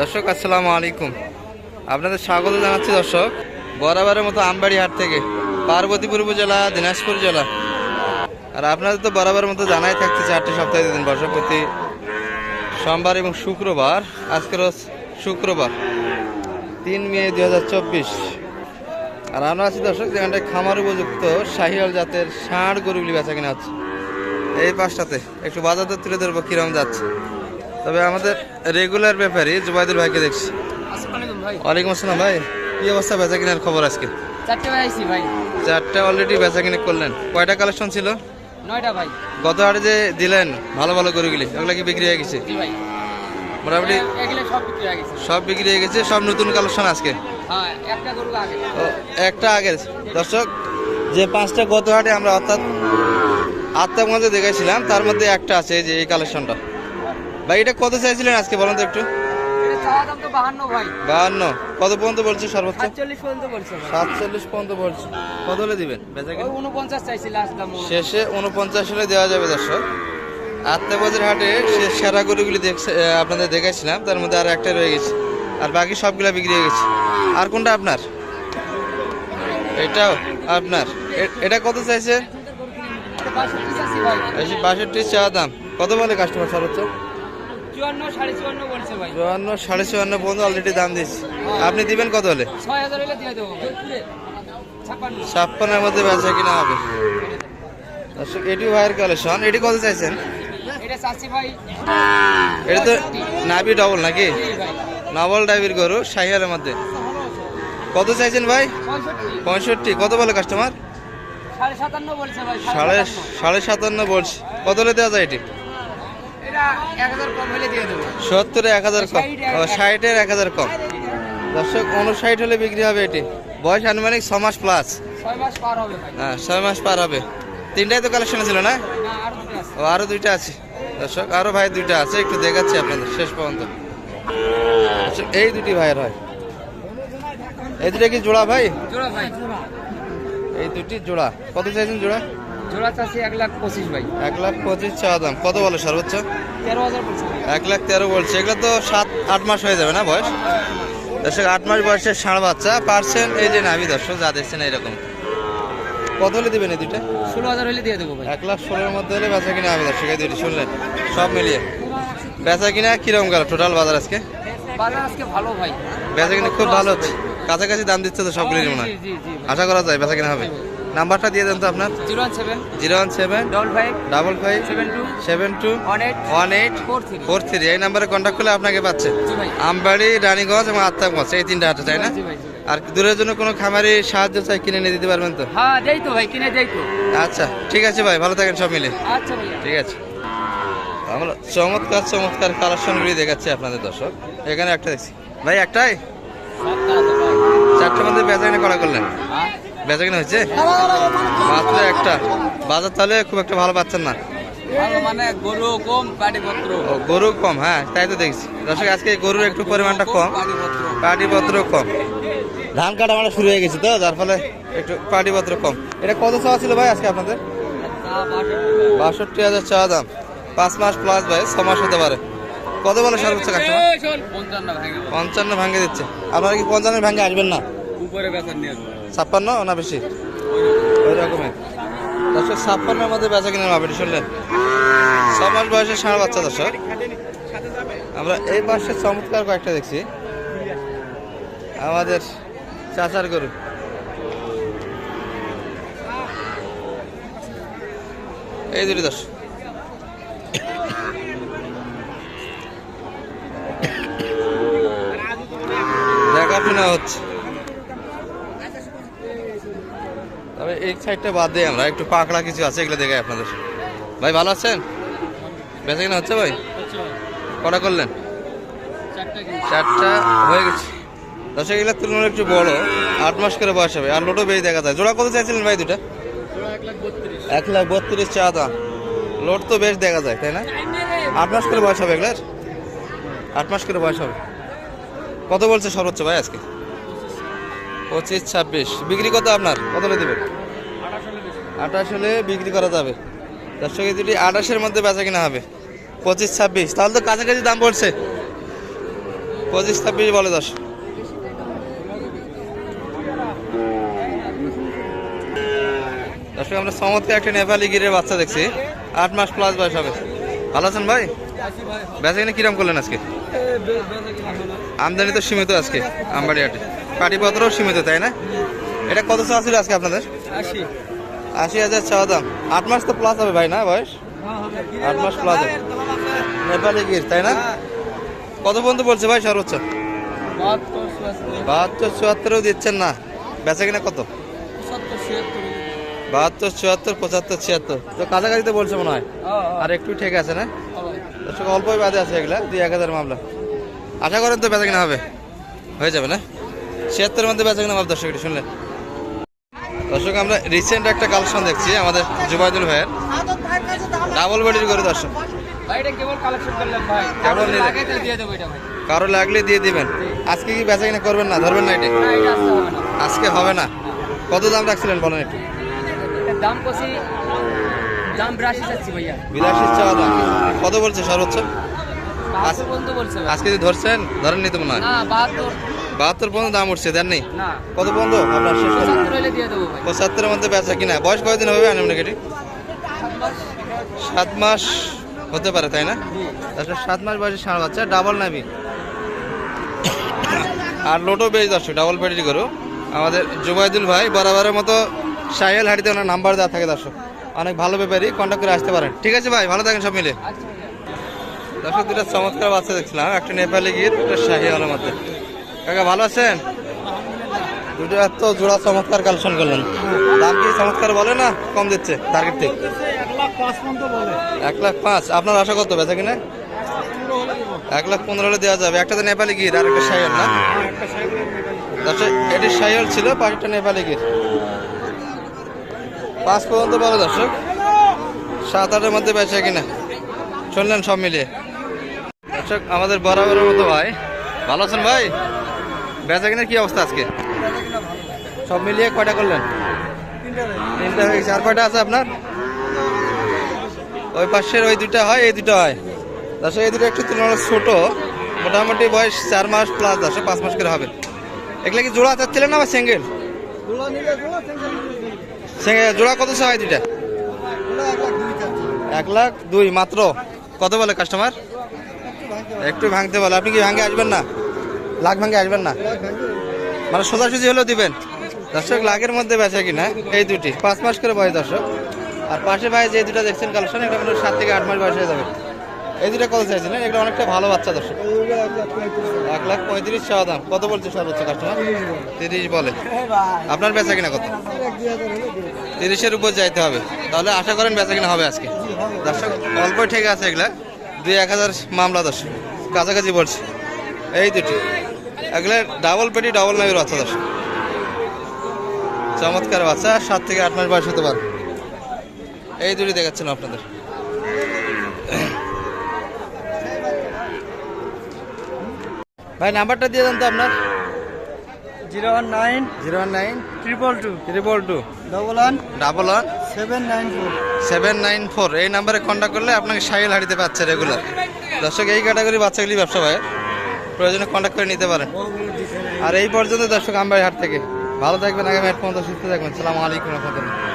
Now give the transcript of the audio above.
দর্শক, আসসালামু আলাইকুম। আপনাদের স্বাগত জানাচ্ছি দর্শক। বরাবরের মতো আমবাড়ি হাট থেকে পার্বতীপুর উপজেলা, দিনাজপুর জেলা। আর আপনাদের তো বরাবরের মতো জানাই থাকছে চারটি সপ্তাহে দিন বর্ষপতি সোমবার এবং শুক্রবার, আজকের শুক্রবার, তিন মে দু হাজার চব্বিশ। আর আমরা আছি দর্শক, যেখানটায় খামার উপযুক্ত শাহিয়াল জাতের ষাঁড় গরুগুলি বেচা কিনা আছে এই পাশটাতে একটু বাজার দর তুলে ধরবো কিরম যাচ্ছে। তবে আমাদের রেগুলার ব্যাপারই জুবাইদুল ভাইকে দেখছি। ওয়ালাইকুম আসসালাম ভাই কি অবস্থা বেচা কিনার খবর আজকে? চারটে ভাই আইছি ভাই। চারটা অলরেডি বেচা কিনে করলেন। কয়টা কালেকশন ছিল? নয়টা ভাই। গত হাটে যে দিলেন ভালো ভালো গরুগুলি ওগুলো কি বিক্রি হয়ে গেছে? জি ভাই। মোটামুটি এগুলো সব বিক্রি হয়ে গেছে। সব বিক্রি হয়ে গেছে সব নতুন কালেকশন আজকে? হ্যাঁ একটা গরু আগে। ও, একটা আগে। দর্শক যে পাঁচটা গত হাটে আমরা অর্থাৎ আটটার মধ্যে দেখেছিলাম তার মধ্যে একটা আছে এই যে এই কালেকশনটা ভাই এটা কত চাইছিলেন আজকে বলুন তো একটু? বাহান্ন কত পর্যন্ত বলছে সর্বোচ্চ? সাতচল্লিশ পর্যন্ত বলছে কত হলে দিবেন? শেষে উনপঞ্চাশ হলে দেওয়া যাবে দর্শক। আত্মাবাজার হাটে শেষ সেরা গরুগুলি দেখছে আপনাদের দেখাইছিলাম তার মধ্যে আর একটা রয়ে গেছে। আর বাকি সবগুলা বিক্রি হয়ে গেছে। আর কোনটা আপনার? এটাও আপনার। এটা কত চাইছে? বাষট্টি চা দাম। কত বলে কাস্টমার সর্বোচ্চ? চুয়ান্ন সাড়ে চুয়ান্ন বলছে ভাই। চুয়ান্ন সাড়ে চুয়ান্ন পর্যন্ত অলরেডি দাম দিচ্ছি আপনি দিবেন কত হলে? ছয় হাজার হলে দিয়ে দেবো ছাপ্পান্নের মধ্যে বেচা কিনা হবে। দর্শক এটি ভাইয়ের কালেকশন এটি কত চাইছেন? এটা চাচ্ছি ভাই। এটা তো নাবি ডবল নাকি? নবল ডাইভির গরু শাহিয়ালের মধ্যে। কত চাইছেন ভাই? পঁয়ষট্টি। কত বলে কাস্টমার সাড়ে সাতান্ন বলছে সাড়ে সাতান্ন। সাড়ে সাতান্ন বলছি। কত হলে দেওয়া যায় এটি এটা এক হাজার কম হলে দিয়ে দেবো সত্তরে এক হাজার কম। ও ষাটের এক হাজার কম। দর্শক উনষাট হলে বিক্রি হবে এটি। বয়স আনুমানিক ছ মাস প্লাস হ্যাঁ ছয় মাস পার হবে। তিনটাই তো কালেকশনে ছিল না? ও আরও দুইটা আছে। দর্শক আরও ভাই দুইটা আছে। একটু দেখাচ্ছি আপনাদের শেষ পর্যন্ত। এই দুটি ভাইয়ের হয়। এই দুটা কি জোড়া ভাই। এই দুটি জোড়া। কত চাইছেন জোড়া? জোড়া চাষি এক লাখ পঁচিশ ভাই। এক লাখ পঁচিশ চাওয়া দাম। কত বলে সর্বোচ্চ? তেরো হাজার বলছে। এক লাখ তেরো বলছে। এগুলো তো সাত আট মাস হয়ে যাবে না বয়স? দর্শক আট মাস বয়সের ষাঁড় বাচ্চা পার্সেন্ট এই যে নামি দর্শক যা দেখছেন এরকম কত হলে দিবেন এই দুইটা? ষোলো হাজার হলে দিয়ে দেবো ভাই। এক লাখ ষোলোর মধ্যে হলে বেচা কিনা হবে দর্শক এই দুইটি শুনলেন। সব মিলিয়ে। বেচা কিনা কীরকম গেল টোটাল বাজার আজকে? বাজার আজকে ভালো ভাই। বেচা কিনা খুব ভালো হচ্ছে। কাছাকাছি দাম দিচ্ছে তো সবগুলির মনে হয়। আশা করা যায় বেচা কিনা হবে? নাম্বারটা দিয়ে দেন তো আপনার। Zero one seven zero one seven double five double five seven two seven two one eight one eight four three. Four three. এই নাম্বারে কন্ট্যাক্ট করলে আপনাকে পাচ্ছে। আমবাড়ি রানীগঞ্জ এবং আত্মাগঞ্জ এই তিনটা হাটে তাই না? ভাই ভাই। আর দূরের জন্য কোনো খামারি সাহায্য চাই কিনে নিয়ে দিতে পারবেন তো? হ্যাঁ দেই তো ভাই কিনে দেই তো। আচ্ছা ঠিক আছে ভাই ভালো থাকেন সব মিলে। আচ্ছা ভাইয়া ঠিক আছে। আমরা চমৎকার চমৎকার কালেকশনগুলি দেখাচ্ছি আপনাদের দর্শক। এখানে একটা দেখছি। ভাই একটাই? চারটার মধ্যে বেচা কিনা করা করলেন? বেচা কিনা হয়েছে? মাত্র একটা। বাজার তাহলে খুব একটা ভালো পাচ্ছেন না। মানে গরু কম পাটিপত্র ও গরু কম হ্যাঁ তাই তো দেখছি। দর্শক আজকে গরুর একটু পরিমাণটা কম। পাটিপত্র কম। ধান কাটা মানে শুরু হয়ে গেছে তো যার ফলে একটু পাটিপত্র কম। এটা কত চাওয়া ছিল ভাই আজকে আপনাদের? বাষট্টি। হাজার চাওয়া দাম। পাঁচ মাস প্লাস ভাই ছ মাস হতে পারে। কত বলে সর্বোচ্চ কাস্টমার? পঞ্চান্ন ভাঙে পঞ্চান্ন ভাঙে দিচ্ছে। আপনারা কি পঞ্চান্ন ভাঙে আসবেন না? উপরে বেতন নিয়ে ছাপ্পান্ন না বেশি? ওই রকমের দর্শক ছাপ্পান্নের মধ্যে বেচা কিনে মাপেটি শুনলেন? ছ মাস বয়সের ষাঁড় বাচ্চা দর্শক। আমরা এই পাশে চমৎকার কয়েকটা দেখছি। আমাদের চাচার গরু। এই দুটি দর্শক। দেখাশোনা হচ্ছে। তবে এই সাইডটা বাদ দিয়ে আমরা একটু পাকড়া কিছু আছে এগুলো দেখাই আপনাদের। ভাই ভালো আছেন? বেঁচে কিনা হচ্ছে ভাই? কটা করলেন? চারটা হয়ে গেছে। দশ এগুলোর তুলনায় একটু বড় আট মাস করে বয়স হবে আর লোটও বেশি দেখা যায়। জোড়া কত চাইছিলেন ভাই দুটা এক লাখ বত্রিশ। চা দাম। লোট তো বেশ দেখা যায় তাই না? আট মাস করে বয়স হবে এগুলার? আট মাস করে বয়স হবে। কত বলছে সর্বোচ্চ ভাই আজকে? পঁচিশ ছাব্বিশ। বিক্রি কত আপনার? কত দেবেন? আঠাশ হলে বিক্রি করা যাবে। দর্শক এই দুটি আঠাশের মধ্যে বেচা কিনা হবে। পঁচিশ ছাব্বিশ। তাহলে তো কাছাকাছি দাম পড়ছে। পঁচিশ ছাব্বিশ বলে দশ। দর্শক আমরা চমৎকার একটা নেপালি গিরের বাচ্চা দেখছি। আট মাস প্লাস বয়স হবে। ভালো আছেন ভাই? বেচা কিনে কিরম করলেন আজকে? আমদানি তো সীমিত আজকে আমবাড়ি হাটে পাটিপত্রও সীমিত তাই না? এটা কত চাওয়া ছিল আজকে আপনাদের? আশি। আশি হাজার চাওয়া দাম। আট মাস তো প্লাস হবে ভাই না বয়স? আট মাস প্লাস হবে। নেপালি গির তাই না? কত পর্যন্ত বলছে ভাই সর্বোচ্চ? বাহাত্তর চুয়াত্তরও দিচ্ছেন না। বেচা কিনা কত? বাহাত্তর চুয়াত্তর পঁচাত্তর ছিয়াত্তর। তো কাছাকাছি তো বলছে মনে হয়। আর একটু ঠিক আছে না? অল্পই বাদে আছে এগুলা দুই এক হাজার মামলা। আশা করেন তো বেচা কিনা হবে। হয়ে যাবে না? ছিয়াত্তরের মধ্যে বেচা কিনা হবে দর্শক একটু শুনলেন। দর্শক আমরা রিসেন্ট একটা কালেকশন দেখছি আমাদের জুবাইদুল ভাইয়ের। ডাবল বডির করে দর্শক। এটা এটা কারও লাগলে দিয়ে দিবেন। আজকে কি বেচা কিনা করবেন না? ধরবেন না এটি? এটা আজকে হবে না। কত দাম রাখছিলেন বলেন একটু। দাম কষি দাম বিরাশি চাচ্ছি ভাইয়া। বিলাসী চাওয়া দাম। কত বলছে সর্বোচ্চ। আজকে যদি ধরছেন ধরেন নি তো মনে হয়। বাহাত্তর পর্যন্ত দাম উঠছে দেন নেই? কত পর্যন্ত? আপনার শেষ পঁচাত্তরের মধ্যে বেচা কিনা? বয়স কয়দিন হবে আনুমানিক সাত মাস হতে পারে তাই না? তাছাড়া সাত মাস বয়সে ষাঁড় বাচ্চা ডাবল নাবি। আর লোটো বেশ দর্শক ডাবল পেটি করো আমাদের জুবাইদুল ভাই বরাবরের মতো সাহেল হাড়িতে ওনার নাম্বার দেওয়া থাকে দর্শক। অনেক ভালো ব্যাপারই কন্ট্যাক্ট করে আসতে পারেন। ঠিক আছে ভাই ভালো থাকেন সব মিলে। দর্শক দুটা চমৎকার বাচ্চা দেখছিলাম। একটা নেপালি গির একটা শাহি আলম মধ্যে। কাকা, ভালো আছেন? দুটো এত জোড়া চমৎকার কালেকশন করলেন। দাম কি চমৎকার বলে না কম দিচ্ছে টার্গেট থেকে? এক লাখ পাঁচ, আপনার আশা কত বেচা কিনা? এক লাখ পনেরো হলে দেওয়া যাবে। একটা তো নেপালি গির, আর একটা শাহিয়াল না? এটি শাহিয়াল ছিল পাঁচটা নেপালি গির। পাঁচ পর্যন্ত বলে দর্শক। সাত আটের মধ্যে বেচা কিনা। শুনলেন সব মিলিয়ে। দর্শক, আমাদের বরাবরের মতো ভাই। ভালো আছেন ভাই? বেচা কিনার কি অবস্থা আজকে? সব মিলিয়ে কয়টা করলেন? তিনটা হয়ে গেছে। আর কয়টা আছে আপনার? ওই পাশের ওই দুটা হয়, এই দুটো হয়। দর্শক, এই দুটো একটু তুলনামূলক ছোট। মোটামুটি বয়স চার মাস প্লাস দশ পাঁচ মাস করে হবে। এগুলা কি জোড়া চাচ্ছিলেন না বা সিঙ্গেল সিঙ্গেল জোড়া কত হয় দুটা এক লাখ দুই, মাত্র। কত বলে কাস্টমার একটু ভাঙতে বলে। আপনি কি ভাঙে আসবেন না? লাখ ভাঙে আসবেন না। মানে সোজাসুজি হলেও দিবেন। দর্শক, লাখের মধ্যে বেচা কিনা, এই দুটি। পাঁচ মাস করে বয়স দর্শক। আর পাশে ভাই যে দুটো দেখছেন কালেকশন এটা মানে সাত থেকে আট মাস বয়স হয়ে যাবে। এই দুটো কত চাইছিলেন এটা অনেকটা ভালো বাচ্চা দর্শক। এক লাখ পঁয়ত্রিশ চাওয়া দাম। কত বলছে সর্বোচ্চ কাস্টমার তিরিশ বলে। আপনার বেচা কিনা কত? তিরিশের উপর যাইতে হবে। তাহলে আশা করেন বেচা কিনা হবে আজকে। দর্শক অল্প ঠিক আছে এগুলা। দুই এক হাজার মামলা দর্শক। কাছাকাছি বলছি। এই দুটি। এগুলা ডাবল পেটি ডাবল নামের বাচ্চা দর্শক চমৎকার বাচ্চা সাত থেকে আট মাস বয়স হতে পারে। এই দুটি দেখাচ্ছিলাম আপনাদের। ভাই নাম্বারটা দিয়ে দেন তো আপনার। Zero one nine zero one nine triple two. Triple two. Double one double one seven nine four. Seven nine four. এই নাম্বারে কন্ট্যাক্ট করলে আপনাকে সাইকেল হারিতে পাচ্ছে রেগুলার দর্শক এই ক্যাটাগরি বাচ্চাগুলি ব্যবসা ভাই প্রয়োজনে কন্ট্যাক্ট করে নিতে পারেন। আর এই পর্যন্ত দর্শক আমবাড়ি হাট থেকে। ভালো থাকবেন, আগামী হেডফোন সুস্থ থাকবেন। সালাম আলাইকুম রহমতুল্লাহ।